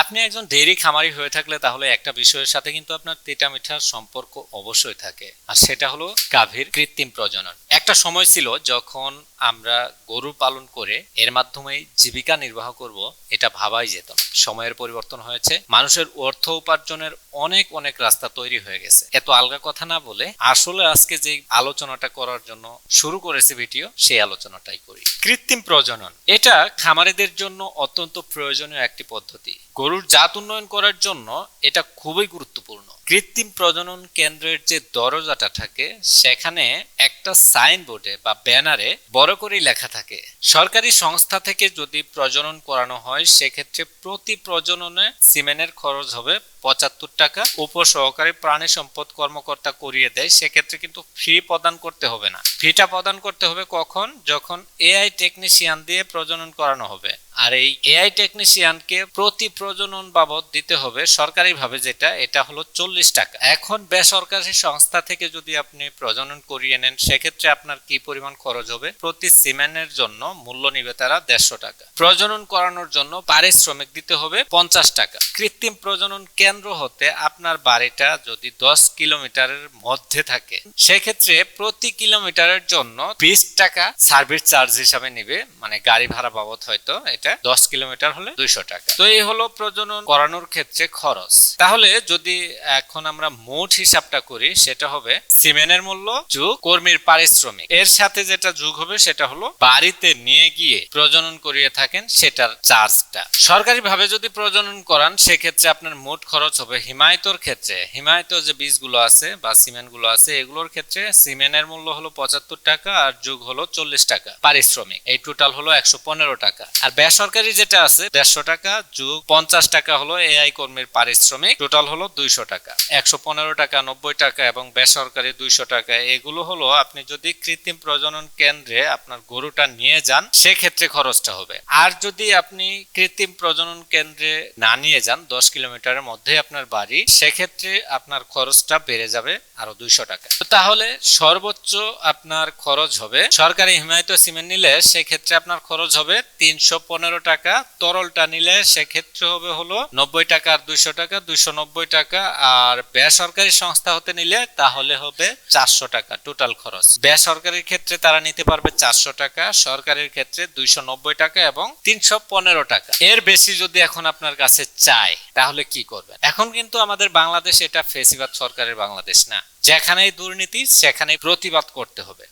আপনি একজন ডেইরি খামারি হয়ে থাকলে তাহলে একটা বিষয়ের সাথে কিন্তু আপনার তিতা মিঠার সম্পর্ক অবশ্যই থাকে। আর সেটা হলো গাভীর কৃত্রিম প্রজনন। একটা সময় ছিল যখন আমরা গরু পালন করে এর মাধ্যমে জীবিকা নির্বাহ করব, এটা ভাবাই যেত সময়ের পরিবর্তন হয়েছে, মানুষের অর্থ উপার্জনের অনেক অনেক রাস্তা তৈরি হয়ে গেছে। এত আলগা কথা না বলে আসলে আজকে যে আলোচনাটা করার জন্য শুরু করেছে ভিডিও, সেই আলোচনাটাই করি। কৃত্রিম প্রজনন, এটা খামারিদের জন্য অত্যন্ত প্রয়োজনীয় একটি পদ্ধতি। গরুর জাত উন্নয়ন করার জন্য এটা খুবই গুরুত্বপূর্ণ। কৃত্রিম প্রজনন কেন্দ্রের যে দরজাটা থাকে, সেখানে একটা সাইনবোর্ডে বা ব্যানারে বড় করেই লেখা থাকে, সরকারি সংস্থা থেকে যদি প্রজনন করানো হয়, সেক্ষেত্রে প্রতি প্রজননে সিমেন্টের খরচ হবে পঁচাত্তর টাকা। উপসহকারী প্রাণী সম্পদ কর্মকর্তা করিয়ে দেয়, সেক্ষেত্রে কিন্তু ফি প্রদান করতে হবে না। ফিটা প্রদান করতে হবে কখন? যখন এআই টেকনিশিয়ান দিয়ে প্রজনন করানো হবে। আর এই এআই টেকনিশিয়ানকে প্রতি প্রজনন বাবদ দিতে হবে সরকারিভাবে যেটা, এটা হলো চল্লিশ টাকা। এখন বেসরকারি সংস্থা থেকে যদি আপনি প্রজনন করিয়ে নেন, সেক্ষেত্রে আপনার কি পরিমাণ খরচ হবে? প্রতি সিমেন্টের জন্য মূল্য নিবে তারা দেড়শো টাকা। প্রজনন করানোর জন্য পারিশ্রমিক দিতে হবে পঞ্চাশ টাকা। কৃত্রিম প্রজনন কেন্দ্র হতে আপনার বাড়িটা যদি দশ কিলোমিটারের মধ্যে থাকে, সেক্ষেত্রে প্রতি কিলোমিটারের জন্য বিশ টাকা সার্ভিস চার্জ হিসাবে নিবে। মানে গাড়ি ভাড়া বাবদ হয়তো, এটা দশ কিলোমিটার হলে দুইশো টাকা। তো এই হলো প্রজনন করানোর ক্ষেত্রে খরচ। তাহলে যদি এখন আমরা মোট হিসাবটা করি, সেটা হবে সিমেন্টের মূল্য যোগ কর্মীর পারিশ্রমিক। এর সাথে যেটা যোগ হবে, সেটা হলো বাড়িতে নিয়ে গিয়ে প্রজনন করিয়ে থাকেন, সেটার চার্জটা। সরকারি ভাবে যদি প্রজনন করান, সেক্ষেত্রে আপনার মোট খরচ হবে হিমায়তর ক্ষেত্রে। হিমায়ত যে বীজগুলো আছে বা সিমেন্টগুলো আছে, এগুলোর ক্ষেত্রে সিমেন্টের মূল্য হলো পঁচাত্তর টাকা আর যোগ হলো চল্লিশ টাকা পারিশ্রমিক। এই টোটাল হলো একশো পনেরো টাকা। আর বেসরকারি যেটা আছে, দেড়শো টাকা যোগ পঞ্চাশ টাকা হলো এআই কর্মীর পারিশ্রমিক, টোটাল হলো দুইশো টাকা। একশো পনেরো টাকা, নব্বই টাকা এবং বেসরকারি দুইশো টাকা। এগুলো হলো আপনি যদি কৃত্রিম প্রজনন কেন্দ্রে আপনার গরুটা নিয়ে যান, সেক্ষেত্রে খরচটা হবে। আর যদি আপনি কৃত্রিম প্রজনন কেন্দ্রে না নিয়ে যান, দশ কিলোমিটারের মধ্যে আপনার বাড়ি, সেক্ষেত্রে আপনার খরচটা বেড়ে যাবে আরও দুইশো টাকা। তাহলে সর্বোচ্চ আপনার খরচ হবে, সরকারি হিমায়িত সিমেন্ট নিলে সেক্ষেত্রে আপনার খরচ হবে তিনশো পনেরো পনেরো টাকা, তরলটা নিলে সেক্ষেত্রে হবে হলো নব্বই টাকা আর দুইশো টাকা, দুইশো নব্বই টাকা। আর বেসরকারি সংস্থা হতে নিলে তাহলে হবে চারশো টাকা টোটাল খরচ। বেসরকারির ক্ষেত্রে তারা নিতে পারবে চারশো টাকা, সরকারের ক্ষেত্রে দুইশো নব্বই টাকা এবং তিনশো পনেরো টাকা। এর বেশি যদি এখন আপনার কাছে চায়, তাহলে কি করবেন? এখন কিন্তু আমাদের বাংলাদেশ এটা ফেসিবাদ সরকারের বাংলাদেশ না। যেখানেই দুর্নীতি, সেখানেই প্রতিবাদ করতে হবে।